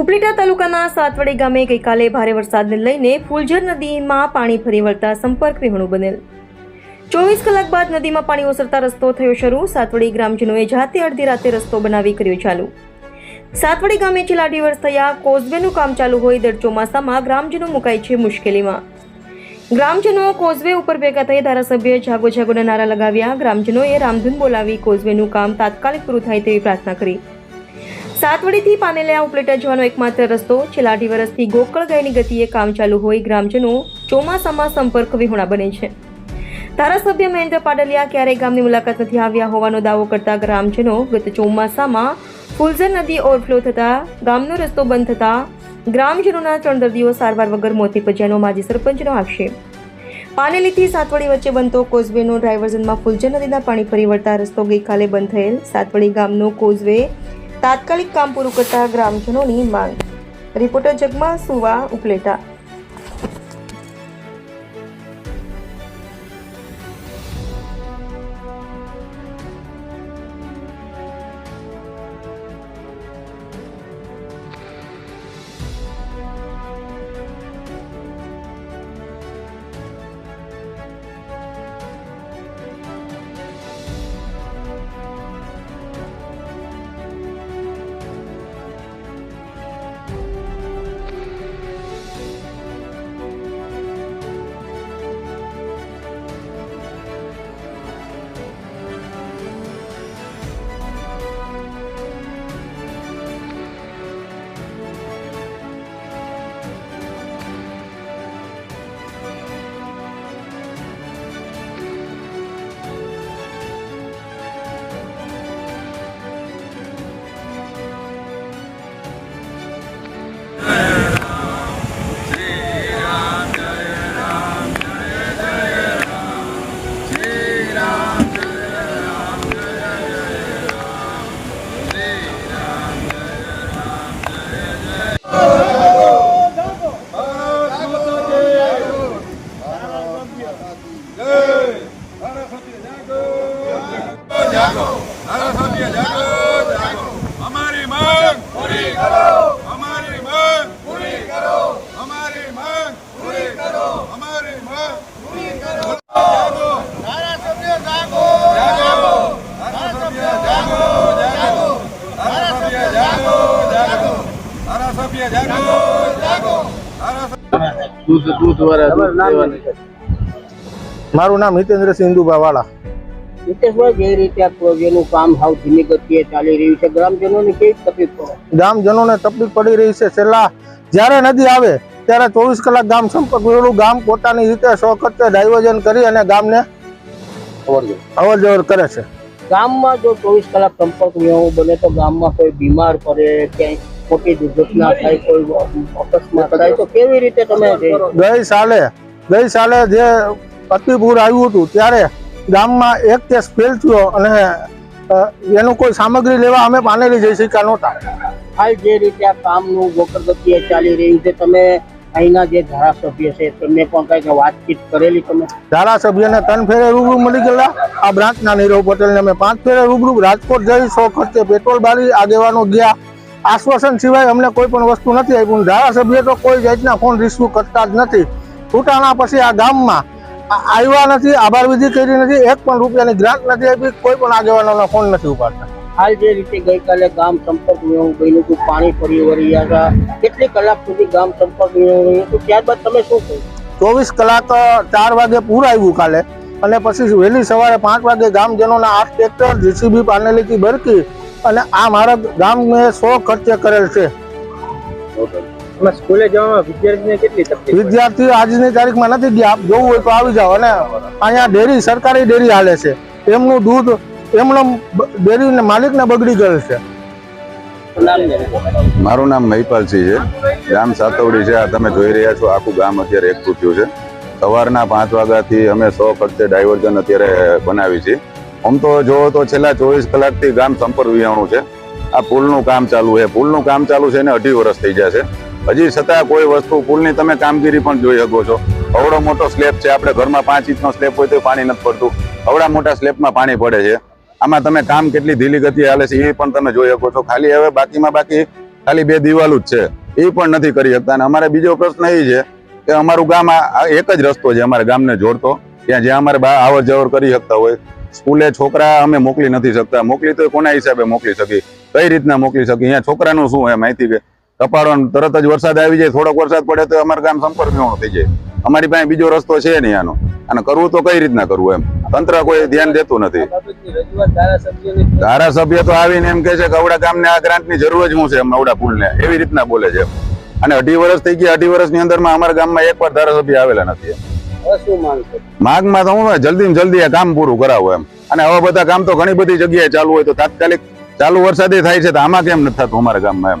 ઉપલેટા તાલુકાના સાતવડી ગામે ગઈકાલે ભારે વરસાદને લઈને ફુલઝર નદીમાં પાણી ફરી વળતા સંપર્ક વિહોણું બનેલ. ચોવીસ કલાક બાદ નદીમાં પાણી ઓસરતા રસ્તો થયો શરૂ. સાતવડી ગ્રામજનોએ જાતે અડધી રાતે રસ્તો બનાવી કર્યો ચાલુ. સાતવડી ગામે છેલ્લા અઢી વર્ષ થયા કોઝવેનું કામ ચાલુ હોય દર ચોમાસામાં ગ્રામજનો મુકાય છે મુશ્કેલીમાં. ગ્રામજનો કોઝવે ઉપર ભેગા થઈ ધારાસભ્ય જાગો જાગોના નારા લગાવ્યા. ગ્રામજનોએ રામધૂન બોલાવી કોઝવેનું કામ તાત્કાલિક પૂરું થાય તેવી પ્રાર્થના કરી. સાતવડીથી પાનેલિયા ઉપલેટા જવાનો એકમાત્ર રસ્તો છેલ્લા અઢી વર્ષથી ગોકળ ગાયની ગતિએ કામ ચાલુ હોય ગ્રામજનો ચોમાસામાં સંપર્ક વિહોણા બને છે. ધારાસભ્ય મહેન્દ્ર પાડલિયા ક્યારેય ગામની મુલાકાત નથી આવ્યા હોવાનો દાવો કરતા ગ્રામજનો ગત ચોમાસામાં ફુલઝર નદી ઓવરફ્લો થતા, ગામનો રસ્તો બંધ થતા ગ્રામજનોના ત્રણ દર્દીઓ સારવાર વગર મોતી નીપજ્યાનો માજી સરપંચનો આક્ષેપ. પાનેલીથી સાતવડી વચ્ચે બનતો કોઝવેનો ડ્રાઇવર્ઝનમાં ફુલઝર નદીના પાણી ફરી વળતા રસ્તો ગઈકાલે બંધ થયેલ. સાતવડી ગામનો કોઝવે તાત્કાલિક કામ પૂરું કરતા ગ્રામજનોની માંગ. રિપોર્ટર જગમાં સુવા ઉપલેટા. મારું નામ હિતેન્દ્રસિંહ ઇન્દુભા વાળા નિતેશભાઈ જે રીતે આ પ્રોજેક્ટનું કામ હાવ ધીમી ગતિએ ચાલી રહ્યું છે ગ્રામજનોને કેવી તકલીફ પડે? ગામજનોને તકલીફ પડી રહી છે. છેલ્લા જ્યારે નદી આવે ત્યારે ચોવીસ કલાક ગામ સંપર્ક વિહોણું ગામ પોતાની રીતે સ્વખર્ચે ડાયવર્ઝન કરી અને ગામને અવર જવર કરે છે. ગામમાં જો ચોવીસ કલાક સંપર્ક વ્યવહાર બને તો ગામમાં કોઈ બીમાર પડે ક્યાંય મોટી દુર્ઘટના થાય કોઈ અકસ્માત થાય તો કેવી રીતે તમે ગઈ સાલે ગઈ સાલે જે અતિપૂર આવ્યું હતું ત્યારે ગામમાં એક કેસ ફેલ થયો અને એનું કોઈ સામગ્રી લેવા અમે પાનેલી જઈ શક્યા નહોતા હાલ જે રીતે આ કામનું ગોકળ ચાલી રહ્યું છે તમે અહીંના જે ધારાસભ્ય છે તેમને પણ કંઈક વાતચીત કરેલી તમે? ધારાસભ્યને ત્રણ ફેરે રૂબરૂ મળી ગયેલા. આ બ્રાન્ચના નીરવ પટેલને અમે પાંચ ફેરે રૂબરૂ. રાજકોટ જઈ સો ખર્ચે પેટ્રોલ બારી આગેવાનો ગયા. આશ્વાસન સિવાય અમને કોઈ પણ વસ્તુ નથી આપ્યું ધારાસભ્ય તો કોઈ જાતના ફોન રિસીવ કરતા જ નથી. છૂટાના પછી આ ગામમાં આ- આવ્યા નથી આભાર વિધિ કરી નથી એક પણ રૂપિયાની ગ્રાન્ટ નથી આપી કોઈ પણ આગેવાનોના ફોન નથી ઉપાડતા. હાલ જે રીતે ગઈકાલે ગામ સંપર્ક વ્યવહાર ગયું હતું પાણી ફરી વળી હતા કેટલી કલાક સુધી ગામ સંપર્ક રહ્યું હતું ત્યારબાદ તમે શું કહ્યું ચોવીસ કલાક ચાર વાગે પૂર આવ્યું કાલે અને પછી વહેલી સવારે પાંચ વાગે ગામજનોના આઠ ટ્રેક્ટર જીસીબી પાનેલીથી બરકી અને આ મારા ગામ મેં સો ખર્ચે કરેલ છે. સ્કૂલે જવામાં વિદ્યાર્થીને કેટલી તકલીફ વિદ્યાર્થી આજની તારીખમાં નથી ગયા. આપ જોવું હોય તો આવી જાઓ. અને અહીંયા ડેરી સરકારી ડેરી હાલે છે. એમનું દૂધ એમનો ડેરી માલિકને બગડી ગયેલ છે. મારું નામ મહિપાલસિંહ છે. ગામ સાતવડી છે. આ તમે જોઈ રહ્યા છો આખું ગામ અત્યારે એકઠું થયું છે. સવારના પાંચ વાગ્યાથી અમે સો ખર્ચે ડાયવર્ઝન અત્યારે બનાવી છે. આમ તો જોવો તો છેલ્લા ચોવીસ કલાકથી ગામ સંપર્ક વિહાણું છે. આ પુલનું કામ ચાલુ છે. પુલનું કામ ચાલુ છે ને અઢી વર્ષ થઈ જશે. હજી છતાં કોઈ વસ્તુ પુલની તમે કામગીરી પણ જોઈ શકો છો. અવડો મોટો સ્લેબ છે. આપણે ઘરમાં પાંચ ઇંચનો સ્લેબ હોય તો પાણી નથી પડતું. અવડા મોટા સ્લેબમાં પાણી પડે છે. આમાં તમે કામ કેટલી ધીલી ગતિ હાલે છે એ પણ તમે જોઈ શકો છો. ખાલી હવે બાકીમાં બાકી ખાલી બે દિવાલું જ છે. એ પણ નથી કરી શકતા. અને અમારે બીજો પ્રશ્ન એ છે કે અમારું ગામ આ એક જ રસ્તો છે અમારા ગામને જોડતો. ત્યાં જ્યાં અમારે આવર જવર કરી શકતા હોય. સ્કૂલે છોકરા અમે મોકલી નથી શકતા. મોકલી તો કોના હિસાબે મોકલી શકી કઈ રીતના મોકલી શકી અહીંયા છોકરાનું શું એમ માહિતી કે કપાડો તરત જ વરસાદ આવી જાય, થોડોક વરસાદ પડે તો અમારું ગામ સંપર્ક થઈ જાય. અમારી પાસે બીજો રસ્તો છે નહીં આનો. અને કરવું તો કઈ રીતના કરવું એમ? તંત્ર કોઈ ધ્યાન દેતું નથી. ધારાસભ્ય તો આવીને એમ કે છે કે અવડા ગામને આ ગ્રાન્ટની જરૂર જ હું છે એમ અવડા પુલને. એવી રીતના બોલે છે અને અઢી વર્ષ થઈ ગયા, અઢી વર્ષની અંદરમાં અમારા ગામમાં એક વાર ધારાસભ્ય આવેલા નથી એમ. હવે માગમાં તો હું જલ્દી જલ્દી આ કામ પૂરું કરાવું એમ. અને આવા બધા કામ તો ઘણી બધી જગ્યાએ ચાલુ હોય તો તાત્કાલિક ચાલુ વરસાદે થાય છે તો આમાં કેમ નથી થતું અમારા ગામમાં એમ?